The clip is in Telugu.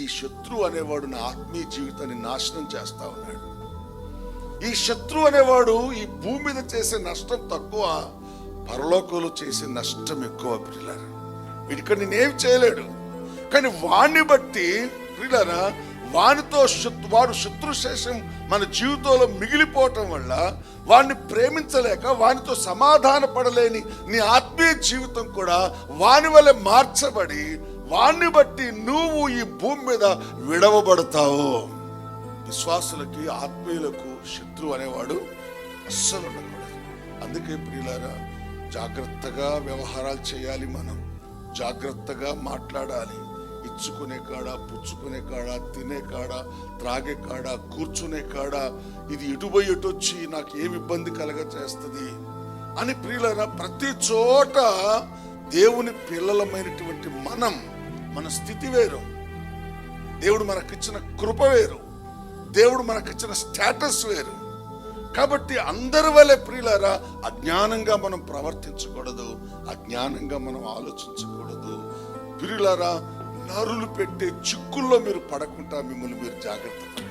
ఈ శత్రువు అనేవాడు నా ఆత్మీయ జీవితాన్ని నాశనం చేస్తా ఉన్నాడు. ఈ శత్రువు అనేవాడు ఈ భూమి మీద చేసే నష్టం తక్కువ పరలోకంలో చేసే నష్టం ఎక్కువ ప్రియులారా. వీడిక్కడ నేనేం చేయలేడు. కానీ వాణ్ణి బట్టి ప్రియులారా వానితో శత్రు వాడు శత్రుశేషం మన జీవితంలో మిగిలిపోవటం వల్ల వాణ్ణి ప్రేమించలేక వానితో సమాధాన పడలేని నీ ఆత్మీయ జీవితం కూడా వాని వల్ల మార్చబడి వాణ్ణి బట్టి నువ్వు ఈ భూమి మీద విడవబడతావు. విశ్వాసులకి ఆత్మీయులకు శత్రువు అనేవాడు అస్సలు ఉండకూడదు. అందుకే ప్రియులారా జాగ్రత్తగా వ్యవహారాలు చేయాలి మనం. జాగ్రత్తగా మాట్లాడాలి. ఇచ్చుకునే కాడ పుచ్చుకునే కాడ తినే కాడ త్రాగే కాడ కూర్చునే కాడ ఇది ఇటుపోయి పోయి వచ్చి నాకు ఏమి ఇబ్బంది కలగ చేస్తుంది అని ప్రియులరా ప్రతి చోట దేవుని పిల్లలమైనటువంటి మనం మన స్థితి వేరు. దేవుడు మనకిచ్చిన కృప వేరు. దేవుడు మనకిచ్చిన స్టేటస్ వేరు. కాబట్టి అందరి వల్లే ప్రియులారా అజ్ఞానంగా మనం ప్రవర్తించకూడదు అజ్ఞానంగా మనం ఆలోచించకూడదు. ప్రియులారా నరులు పెట్టే చిక్కుల్లో మీరు పడకుండా మిమ్మల్ని మీరు జాగ్రత్త